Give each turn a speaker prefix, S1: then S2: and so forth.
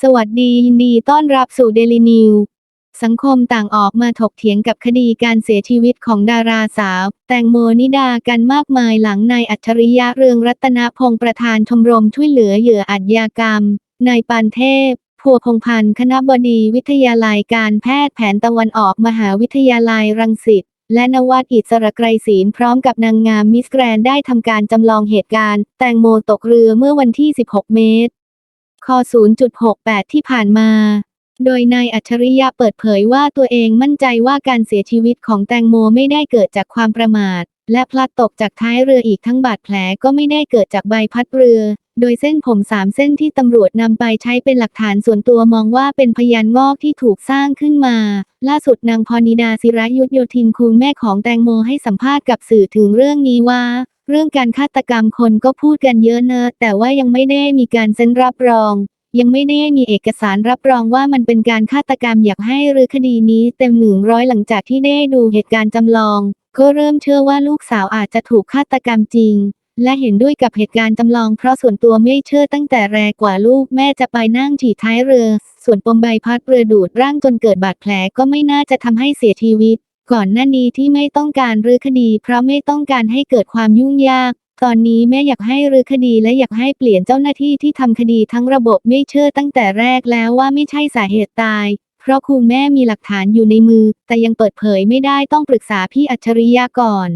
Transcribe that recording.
S1: สวัสดียินดีต้อนรับสู่เดลินิวสังคมต่างออกมาถกเถียงกับคดีการเสียชีวิตของดาราสาว แตงโมนิดากันมากมายหลังนายอัจฉริยะเรืองรัตนพงศ์ประธานชมรมช่วยเหลือเหยื่ออาชญากรรมนายปานเทพพัวพงพันธ์คณะบดีวิทยาลัยการแพทย์แผนตะวันออกมหาวิทยาลัยรังสิตและนวัดอิสระไกรศีลพร้อมกับนางงามมิสแกรนได้ทำการจำลองเหตุการณ์ แตงโมตกเรือเมื่อวันที่ 16 เมษ ค 0.68 ที่ผ่านมา โดยนายอัจฉริยะเปิดเผยว่าตัวเองมั่นใจว่าการเสียชีวิตของแตงโมไม่ได้เกิดจากความประมาท และพลัดตกจากท้ายเรืออีกทั้งบาดแผลก็ไม่ได้เกิดจากใบพัดเรือ โดยเส้นผมสามเส้นที่ตำรวจนำไปใช้เป็นหลักฐานส่วนตัวมองว่าเป็นพยานงอกที่ถูกสร้างขึ้นมา ล่าสุดนางพรนิดาศิระยุทธโยธินคุณแม่ของแตงโมให้สัมภาษณ์กับสื่อถึงเรื่องนี้ว่า เรื่องการฆาตกรรมคนก็พูดกันเยอะเนอะแต่ว่ายังไม่ได้มีการเซ็นรับรอง ยังไม่ได้มีเอกสารรับรองว่ามันเป็นการฆาตกรรมอยากให้รื้อคดีนี้เต็มหนึ่งร้อยหลังจากที่ได้ดูเหตุการณ์จำลอง ก็เริ่มเชื่อว่าลูกสาวอาจจะถูกฆาตกรรมจริง และเห็นด้วยกับเหตุการณ์จำลอง เพราะส่วนตัวไม่เชื่อตั้งแต่แรกกว่าลูกแม่จะไปนั่งฉี่ท้ายเรือ ส่วนปมใบพัดเรือดูดร่างจนเกิดบาดแผลก็ไม่น่าจะทำให้เสียชีวิต ก่อนหน้านี้ที่ไม่ต้องการรื้อคดี เพราะไม่ต้องการให้เกิดความยุ่งยาก ตอนนี้แม่อยากให้รื้อคดีและอยากให้เปลี่ยนเจ้าหน้าที่ที่ทำคดีทั้งระบบไม่เชื่อตั้งแต่แรกแล้วว่าไม่ใช่สาเหตุตาย เพราะคุณแม่มีหลักฐานอยู่ในมือ แต่ยังเปิดเผยไม่ได้ต้องปรึกษาพี่อัจฉริยะก่อน